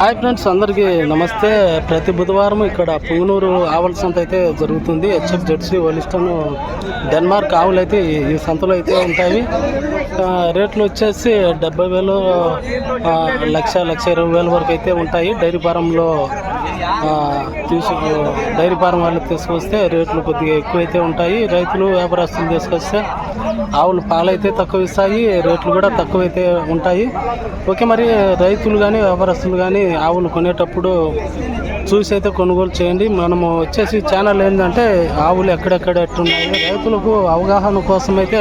Hi friends అందరికీ నమస్తే. ప్రతి బుధవారం ఇక్కడ పుంగనూరు ఆవుల సంత అయితే జరుగుతుంది. హెచ్ఎఫ్ జెడ్సీ ఒలిస్టన్ డెన్మార్క్ ఆవులు అయితే ఈ- సంతలో అయితే ఉంటాయి. రేట్లు వచ్చేసి డెబ్బై వేలు లక్ష లక్ష ఇరవై వేల వరకు అయితే ఉంటాయి. డైరీ ఫారంలో తీసు డైరీ ఫారం వాళ్ళు తీసుకొస్తే రేట్లు కొద్దిగా ఎక్కువైతే ఉంటాయి. రైతులు వ్యాపారస్తులు తీసుకొస్తే ఆవులు పాలైతే తక్కువ ఇస్తాయి. రేట్లు కూడా తక్కువైతే ఉంటాయి. ఓకే మరి రైతులు కానీ వ్యాపారస్తులు కానీ ఆవులు కొనేటప్పుడు చూసి అయితే కొనుగోలు చేయండి. మనము వచ్చేసి ఛానల్ ఏంటంటే ఆవులు ఎక్కడెక్కడ ఎట్టున్నాయి రైతులకు అవగాహన కోసం అయితే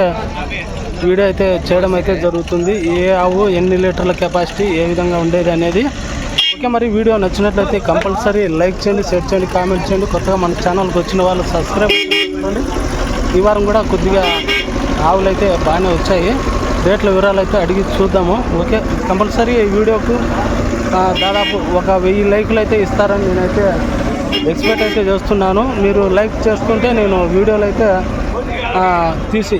వీడియో అయితే చేయడం అయితే జరుగుతుంది. ఏ ఆవు ఎన్ని లీటర్ల కెపాసిటీ ఏ విధంగా ఉండేది అనేది. ఓకే మరి వీడియో నచ్చినట్లయితే కంపల్సరీ లైక్ చేయండి షేర్ చేయండి కామెంట్ చేయండి. కొత్తగా మన ఛానల్కి వచ్చిన వాళ్ళు సబ్స్క్రైబ్ చేసుకోండి. ఈ వారం కూడా కొద్దిగా ఆవులు అయితే బాగానే వచ్చాయి. రేట్ల వివరాలు అయితే అడిగి చూద్దాము. ఓకే కంపల్సరీ ఈ వీడియోకు దాదాపు ఒక వెయ్యి లైకులు అయితే ఇస్తారని నేనైతే ఎక్స్పెక్ట్ అయితే చేస్తున్నాను. మీరు లైక్ చేసుకుంటే నేను వీడియోలు అయితే తీసి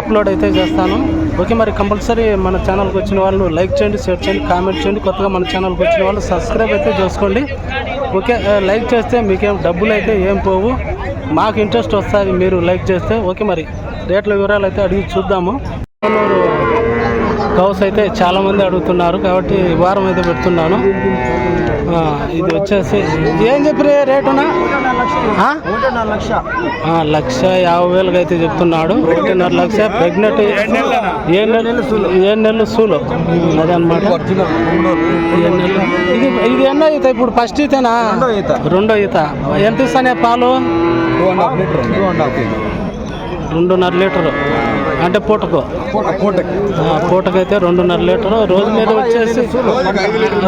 అప్లోడ్ అయితే చేస్తాను. ఓకే మరి కంపల్సరీ మన ఛానల్కి వచ్చిన వాళ్ళు లైక్ చేయండి షేర్ చేయండి కామెంట్ చేయండి. కొత్తగా మన ఛానల్కి వచ్చిన వాళ్ళు సబ్స్క్రైబ్ అయితే చేసుకోండి. ఓకే లైక్ చేస్తే మీకేం డబ్బులు అయితే ఏం పోవు. మాకు ఇంట్రెస్ట్ వస్తుంది మీరు లైక్ చేస్తే. ఓకే మరి రేట్ల వివరాలు అయితే అడిగి చూద్దాము. కౌస్ అయితే చాలామంది అడుగుతున్నారు కాబట్టి ఈ వారం అయితే పెడుతున్నాను. ఆ, ఇది వచ్చేసి ఏం చెప్పి రేటునా? లక్ష యాభై వేలకు అయితే చెప్తున్నాడు. ఒకటిన్నర లక్ష ప్రెగ్నెంట్ ఏ నెలలు ఏ నెలలు సూలు. అదే అనమాట ఏ నెలలు. ఇది ఇది ఎన్నో ఈత? ఇప్పుడు ఫస్ట్ ఈతేనా? రెండో ఈత. ఎంత ఇస్తానే పాలు? రెండున్నర లీటరు. అంటే పూటకు. పూట పూటకి ఆ, పూటకైతే రెండున్నర లీటరు. రోజు మీద వచ్చేసి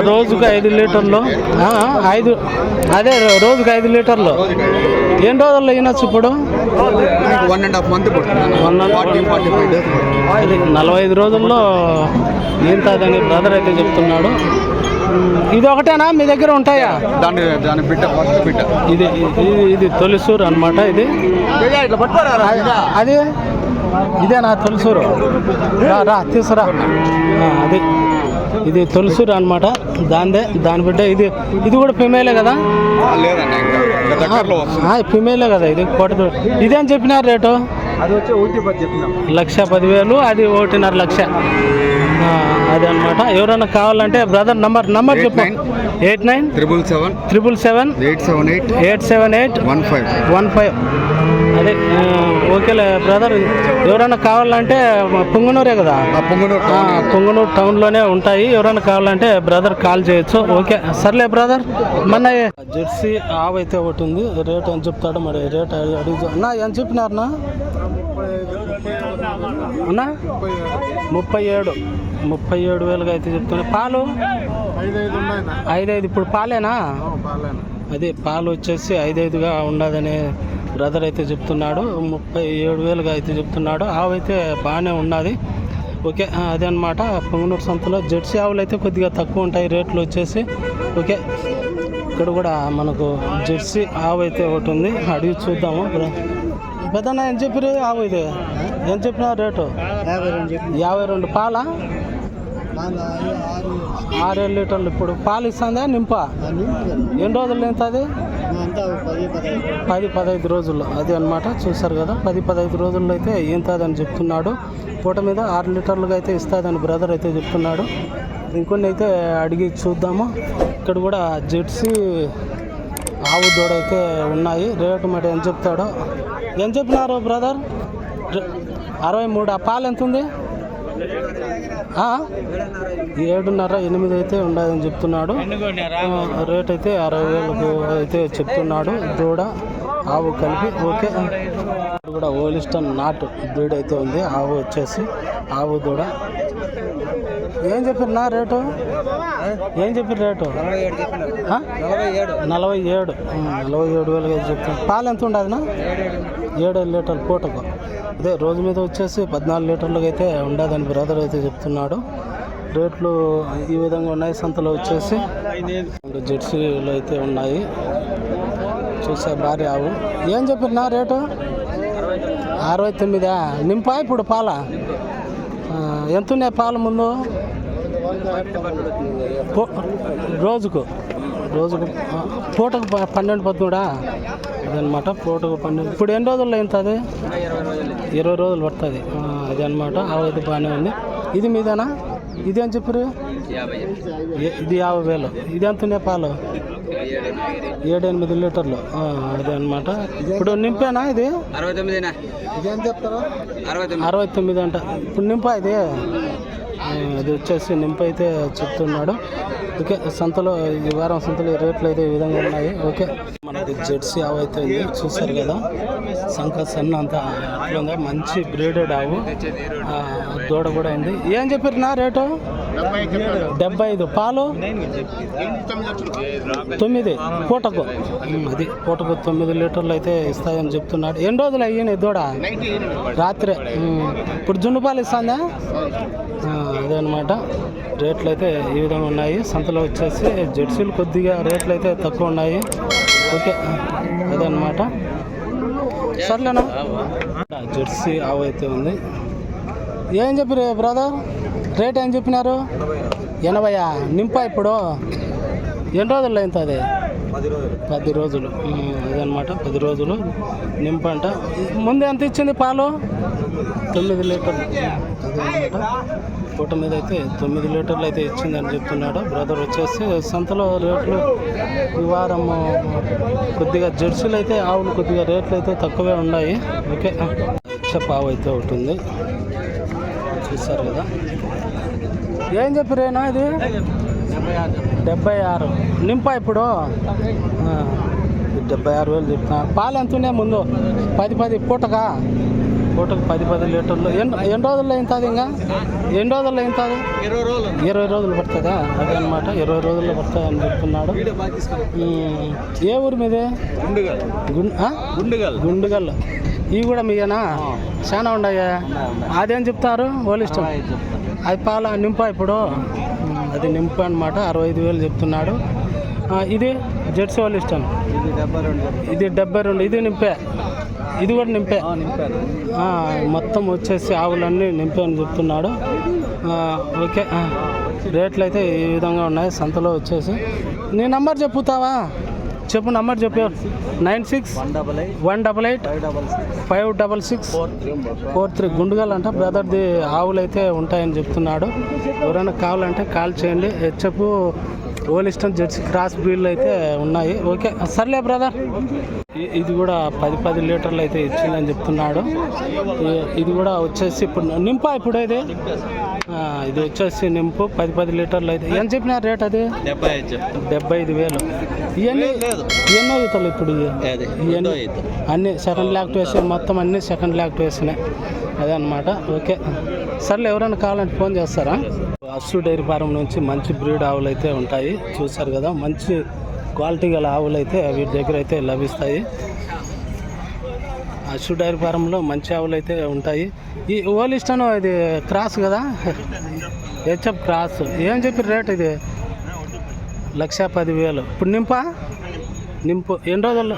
రోజుకు ఐదు లీటర్లు. ఆ, ఐదు అదే రోజుకు ఐదు లీటర్లు. ఎన్ని రోజుల్లో అయినచ్చు ఇప్పుడు? వన్ అండ్ హాఫ్ మంత్ నలభై ఐదు రోజుల్లో ఏంటదని బ్రదర్ అయితే చెప్తున్నాడు. ఇది ఒకటేనా? మీ దగ్గర ఉంటాయా? దాని దాని బిడ్డ ఫస్ట్ బిడ్డ ఇది ఇది తొలిసూరు అనమాట ఇది. అది? ఇదే నా తొలిసూరు. రా రా తీసురా. అది. ఇది తొలిసూరు అనమాట దాందే దాని బిడ్డ ఇది ఇది కూడా ఫిమేలే కదా? ఫిమేలే కదా ఇది కోట ఇదేం చెప్పినారు రేటు? అది వచ్చి ఒకటి పది చెప్పినాం. లక్ష పదివేలు అది ఒకటిన్నర లక్ష. అది అనమాట ఎవరైనా కావాలంటే బ్రదర్ నంబర్ నంబర్ చెప్పు. Eight nine triple seven triple seven eight seven eight eight seven eight one five one five అదే ఓకేలే బ్రదర్ ఎవరైనా కావాలంటే పుంగనూరే కదా? పొంగనూరు పుంగనూరు టౌన్లోనే ఉంటాయి. ఎవరైనా కావాలంటే బ్రదర్ కాల్ చేయొచ్చు. ఓకే సర్లే బ్రదర్. మన జెర్సీ ఆవు అయితే ఒకటి ఉంది. రేట్ అని చెప్తాడు మరి? రేట్ అడిగి అన్నా ఎంత చెప్పినారన్నా? అన్నా? ముప్పై ఏడు. ముప్పై ఏడు వేలుగా అయితే చెప్తున్నా. పాలు? ఐదైదు ఇప్పుడు పాలేనా? అదే పాలు వచ్చేసి ఐదైదుగా ఉండదని బ్రదర్ అయితే చెప్తున్నాడు ముప్పై ఏడు వేలుగా అయితే చెప్తున్నాడు. ఆవు అయితే బాగానే ఉన్నది. ఓకే అదే అనమాట పొంగనూరు సంతలో జెర్సీ ఆవులు అయితే కొద్దిగా తక్కువ ఉంటాయి రేట్లు వచ్చేసి. ఓకే ఇక్కడ కూడా మనకు జెర్సీ ఆవు అయితే ఒకటి ఉంది. అడిగి చూద్దాము. పెద్దన్న ఏం చెప్పారు ఆవు ఇది? ఏం చెప్పిన రేటు? యాభై రెండు చెప్పి యాభై రెండు పాలా? ఆరేడు లీటర్లు. ఇప్పుడు పాలు ఇస్తుందా నింపా? ఎన్ని రోజులు ఎంతది అంతా పది పదహైదు రోజుల్లో అది అన్నమాట చూసారు కదా. పది పదహైదు రోజుల్లో అయితే ఏంతదని చెప్తున్నాడు. పూట మీద ఆరు లీటర్లుగా అయితే ఇస్తుందని బ్రదర్ అయితే చెప్తున్నాడు. ఇంకొన్ని అయితే అడిగి చూద్దాము. ఇక్కడ కూడా జెర్సీ ఆవు దూడ అయితే ఉన్నాయి. రేటు మరి ఎంత చెప్తాడో. ఎంత చెప్పినారు బ్రదర్? అరవై మూడు. ఆ పాలు ఎంత ఉంది ఏడున్నర ఎనిమిది అయితే ఉండదని చెప్తున్నాడు. రేట్ అయితే అరవై వేలకు అయితే చెప్తున్నాడు. దూడ ఆవు కలిపి ఓకే. కూడా ఓలిస్టన్ నాటు దూడ అయితే ఉంది. ఆవు వచ్చేసి ఆవు దూడ. ఏం చెప్పారు నా రేటు? ఏం చెప్పారు రేటు? నలభై ఏడు. నలభై ఏడు వేలు చెప్తాను పాలు ఎంత ఉండదునా? ఏడు లీటర్ల పూటకు. అదే రోజు మీద వచ్చేసి పద్నాలుగు లీటర్లకు అయితే ఉండదని బ్రదర్ అయితే చెప్తున్నాడు. రేట్లు ఈ విధంగా ఉన్నాయి సంతలో వచ్చేసి జెర్సీలు అయితే ఉన్నాయి. చూసే భారీ ఆవు. ఏం చెప్పారు నా రేటు? అరవై తొమ్మిదా? నింపా ఇప్పుడు పాల? ఎంత ఉన్నాయి పాలు ముందు? పో- రోజుకు? రోజుకు పూటకు ప- పన్నెండు పదమూడా? అదనమాట పూటకు పన్నెండు ఇప్పుడు ఎన్ని రోజుల్లో అవుతుంది ఇరవై రోజులు పడుతుంది. అది అనమాట ఆవైతే బాగానే ఉంది. ఇది మీదేనా? ఇది అని చెప్పారు? ఇది యాభై వేలు. ఇది ఎంత ఉన్నాయి పాలు? ఏడు ఎనిమిది లీటర్లు. అదే అనమాట ఇప్పుడు నింపేనా ఇది? అరవై తొమ్మిది. అరవై తొమ్మిది అంట. ఇప్పుడు నింప ఇది? ఇది అది వచ్చేసి నింపు అయితే చెప్తున్నాడు. ఓకే సంతలో ఈ వారం సంతలో రేట్లు అయితే ఈ విధంగా ఉన్నాయి. ఓకే. మనకి జెర్సీ ఆవు అయితే ఉంది. చూసారు కదా? సంక సన్న అంత అట్లా మంచి బ్రీడెడ్ ఆవు. ఆ, దూడ కూడా ఉంది. ఏం చెప్పారు నా రేటు? డెబ్బై ఐదు పాలు? తొమ్మిది. పూటకు? అది పూటకు తొమ్మిది లీటర్లు అయితే ఇస్తాయని చెప్తున్నాడు. ఎన్ని రోజులు అయ్యాయి దూడ? రాత్రి. ఇప్పుడు జున్ను పాలు ఇస్తుందా? ఆ, అదే అనమాట రేట్లు అయితే ఈ విధంగా ఉన్నాయి. సంతలో వచ్చేసి జెర్సీలు కొద్దిగా రేట్లు అయితే తక్కువ ఉన్నాయి. ఓకే. అదే అనమాట సర్లేనా? జెర్సీ ఆవు అయితే ఉంది. ఏం చెప్పారు బ్రదర్? రేట్ ఏం చెప్పినారు? ఎనభయా? నింపా ఇప్పుడు? ఎన్ని రోజుల్లో అయింది అది? పది రోజులు. అదనమాట పది రోజులు నింపంట. ముందు ఎంత ఇచ్చింది పాలు? తొమ్మిది లీటర్లు. అదనమాట పూట మీద అయితే తొమ్మిది లీటర్లు అయితే ఇచ్చిందని చెప్తున్నాడు. బ్రదర్ వచ్చేసి సంతలో రేట్లు ఈ వారం కొద్దిగా జెర్సీలు అయితే ఆవులు కొద్దిగా రేట్లు అయితే తక్కువే ఉన్నాయి. ఓకే. చెప్ప ఆవు అయితే ఒకటి ఉంది. కదా? ఏం చెప్పారేనా ఇది? డెబ్బై ఆరు. నింపా ఇప్పుడు? డెబ్బై ఆరు వేలు చెప్తున్నా పాలు ఎంత ఉన్నాయి ముందు? పది పది పూటకా? పూటకు పది పది లీటర్లు. ఎన్ని ఎన్ని రోజుల్లో అవుతుంది ఇంకా? ఎన్ని రోజుల్లో అవుతుంది ఇరవై రోజులు. ఇరవై రోజులు పడుతుందా? అదే అనమాట ఇరవై రోజుల్లో పడుతుంది అని చెప్తున్నాడు. ఏ ఊరు మీదే? గుండుగల్? గుండుగల్. గుండుగల్. ఇవి కూడా మీయేనా? చాలా ఉన్నాయా? అదేం చెప్తారు? ఇష్టం అది పాల నింప ఇప్పుడు. అది నింప అనమాట అరవై ఐదు వేలు చెప్తున్నాడు. ఇది జెర్సీ వాళ్ళు ఇష్టం. ఇది డెబ్బై రెండు ఇది నింపే. ఇది కూడా నింపే. మొత్తం వచ్చేసి ఆవులన్నీ నింపే అని చెప్తున్నాడు. ఓకే. రేట్లు అయితే ఈ విధంగా ఉన్నాయి. సంతలో వచ్చేసి. నీ నంబర్ చెప్పుతావా చెప్పు నంబర్ చెప్పు. Nine six one double eight one double eight five double six four three four three Gundugal అంట. బ్రదర్ది ఆవులు అయితే ఉంటాయని చెప్తున్నాడు. ఎవరైనా కావాలంటే కాల్ చేయండి. హెచ్ఎఫ్ ఓలిస్టన్ జెర్సీ క్రాస్ బ్రీడ్లు అయితే ఉన్నాయి. ఓకే సర్లే బ్రదర్ ఇది కూడా పది పది లీటర్లు అయితే ఇచ్చిందని చెప్తున్నాడు. ఇది కూడా వచ్చేసి ఇప్పుడు నింపా ఇప్పుడు ఇది ఇది వచ్చేసి నింపు. పది పది లీటర్లు అయితే. ఎంత చెప్పిన రేట్ అది? డెబ్బై ఐదు డెబ్బై ఐదు వేలు. ఇవన్నీ లేదు. ఎన్నో ఈతలు ఇప్పుడు ఇవన్నీ అన్ని సెకండ్ యాక్టివేషన్ మొత్తం అన్ని సెకండ్ యాక్టివేషనే అదే అనమాట ఓకే. సర్లే ఎవరైనా కావాలంటే ఫోన్ చేస్తారా? అస్సు డైరీ ఫారం నుంచి మంచి బ్రీడ్ ఆవులు అయితే ఉంటాయి. చూసారు కదా మంచి క్వాలిటీ గల ఆవులు అయితే వీటి దగ్గర అయితే లభిస్తాయి. అస్సు డైరీ ఫారంలో మంచి ఆవులు అయితే ఉంటాయి. ఈ ఓలిస్టన్ ఇది క్రాస్ కదా? HF cross. ఏం చెప్పి రేట్ ఇది? లక్ష పదివేలు. ఇప్పుడు నింపా? నింపు. ఎన్ని రోజులు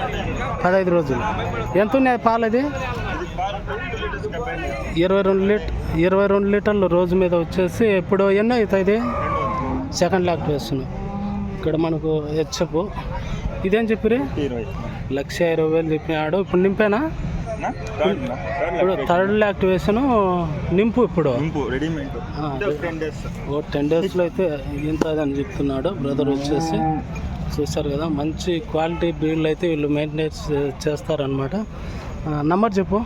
పదహైదు రోజులు. ఎంత ఉన్నాయి పాలు అది? ఇరవై రెండు లీటర్ ఇరవై రెండు లీటర్లు రోజు మీద వచ్చేసి ఇప్పుడు ఎన్నో అవుతుంది సెకండ్ లాక్ వేస్తున్నాం. ఇక్కడ మనకు హెచ్ఎఫ్. ఇదేం చెప్పిరి లక్ష ఇరవై వేలు చెప్పినాడు. ఇప్పుడు నింపేనా? ఇప్పుడు థర్డ్ యాక్టివేషన్ నింపు ఇప్పుడు. రెడీమేడ్ టెన్ డేస్ ఓ టెన్ డేస్లో అయితే ఇంతదని చెప్తున్నాడు. బ్రదర్ వచ్చేసి చూస్తారు కదా మంచి క్వాలిటీ బ్రీడ్లు అయితే వీళ్ళు మెయింటెనెన్స్ చేస్తారనమాట నంబర్ చెప్పు.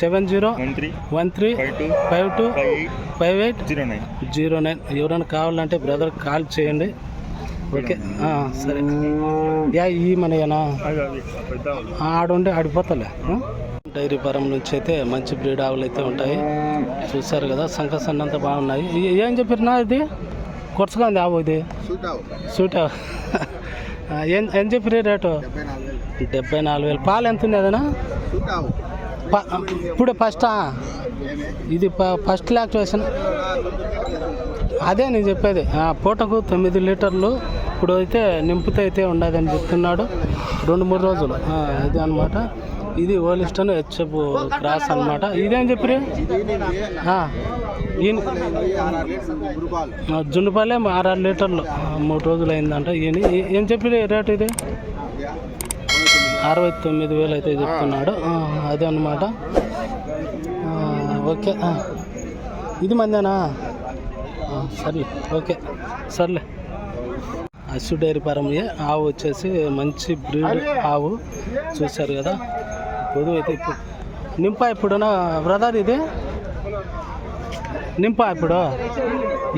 Seven zero one three five two five eight zero nine zero nine ఎవరైనా కావాలంటే బ్రదర్ కాల్ చేయండి. ఓకే. సరే. యా ఈ మనయేనా? పెద్ద ఆడుండి ఆడిపోతలే? డైరీ ఫారం నుంచి అయితే మంచి బ్రీడ్ ఆవులు అయితే ఉంటాయి. చూసారు కదా సంఖ సన్నంతా బాగున్నాయి. ఏం చెప్పారు ఇది? కొరసగా ఉంది ఆవు ఇది. సూట్ ఆవు. ఏం ఏం చెప్పారు రేటు? డెబ్బై నాలుగు వేలు. పాలు ఎంత ఉంది అదనా? ఇప్పుడు ఫస్టా? ఇది ఫస్ట్ యాక్టివేషన్ అదే నేను చెప్పేది. ఆ, పూటకు తొమ్మిది లీటర్లు ఇప్పుడు అయితే నింపుతో అయితే ఉండదని చెప్తున్నాడు. రెండు మూడు రోజులు. ఇది అనమాట ఇది ఓలిస్టన్ హెచ్ఎఫ్ క్రాస్ అన్నమాట. ఇదేం చెప్పారు ఈయన జుండుపాలే ఆరు లీటర్లు. మూడు రోజులు అయిందంట ఈయన. ఏ- ఏం చెప్పారు రేట్ ఇది? అరవై తొమ్మిది వేలు అయితే చెప్తున్నాడు. అదే అనమాట ఓకే. ఇది మందేనా? సర్లే ఓకే. సర్లే. అశ్వు డైరీ ఫారంయే ఆవు వచ్చేసి మంచి బ్రీడ్ ఆవు చూశారు కదా. పొదువు అయితే ఇప్పుడు. నింపా ఇప్పుడునా బ్రదర్ ఇది? నింపా ఇప్పుడు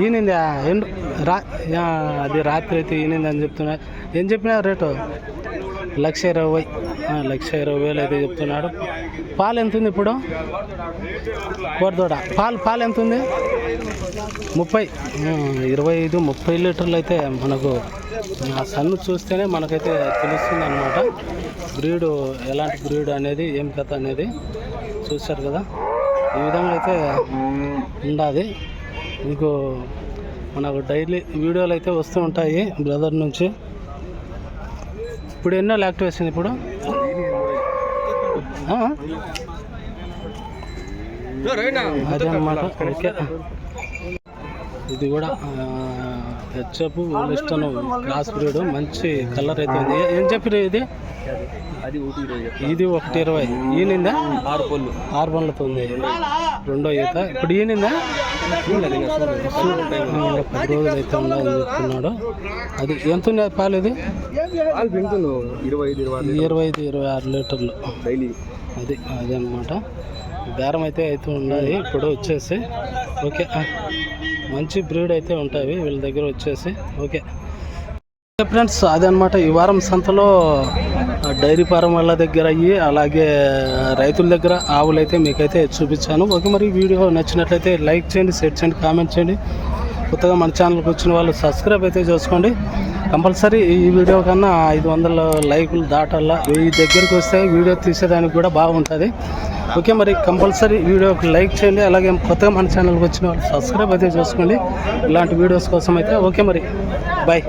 ఈనిందా? ఎండు రా అది రాత్రి అయితే ఈనింది అని చెప్తున్నా. ఏం చెప్పినా రేటు? లక్ష ఇరవై. లక్ష ఇరవై వేలు అయితే చెప్తున్నాడు. పాలు ఎంత ఉంది ఇప్పుడు? కోరదోడ పాలు పాలు ఎంత ఉంది ముప్పై ఇరవై ఐదు ముప్పై లీటర్లు అయితే మనకు ఆ సన్ను చూస్తేనే మనకైతే తెలుస్తుంది అనమాట బ్రీడ్ ఎలాంటి బ్రీడ్ అనేది ఏం కథ అనేది చూశారు కదా? ఈ విధంగా అయితే ఉండాలి. మీకు మనకు డైలీ వీడియోలు అయితే వస్తూ ఉంటాయి బ్రదర్ నుంచి. ఇప్పుడు ఎన్నో యాక్టివ్ ఇప్పుడు? ఆ? ఓకే ఇది కూడా హెచ్ఎఫ్ లిస్టన్ క్రాస్ బ్రీడ్ మంచి కలర్ అయితే ఉంది. ఏం చెప్పారు ఇది? ఇది ఒకటి ఇరవై. ఈనిందా ఆరు పళ్ళు ఆరు పళ్ళతో ఉంది. రెండో ఈత. ఇప్పుడు ఈనిందా పది రోజులు అయితే ఉందని చెప్తున్నాడు అది ఎంత ఉన్నాయి పాలు ఇది? ఇరవై ఐదు ఇరవై ఆరు లీటర్లు. డైలీ అది అదే అనమాట బేరం అయితే అయితే ఉన్నది ఇప్పుడు వచ్చేసి. ఓకే మంచి బ్రీడ్ అయితే ఉంటాయి వీళ్ళ దగ్గర వచ్చేసి. ఓకే. ఫ్రెండ్స్ అదే అనమాట ఈ వారం సంతలో డైరీ ఫారం వాళ్ళ దగ్గర అయ్యి అలాగే రైతుల దగ్గర ఆవులు అయితే మీకైతే చూపించాను. ఓకే మరి వీడియో నచ్చినట్లయితే లైక్ చేయండి షేర్ చేయండి కామెంట్ చేయండి. కొత్తగా మన ఛానల్కి వచ్చిన వాళ్ళు సబ్స్క్రైబ్ అయితే చేసుకోండి. కంపల్సరీ ఈ వీడియో కన్నా ఐదు వందల లైకులు దాటాలా వెయ్యి దగ్గరికి వస్తే వీడియో తీసేదానికి కూడా బాగుంటుంది. ఓకే మరి కంపల్సరీ వీడియోకి లైక్ చేయండి. అలాగే కొత్తగా మన ఛానల్కి వచ్చిన వాళ్ళు సబ్స్క్రైబ్ అయితే చేసుకోండి. ఇలాంటి వీడియోస్ కోసం అయితే ఓకే మరి. బాయ్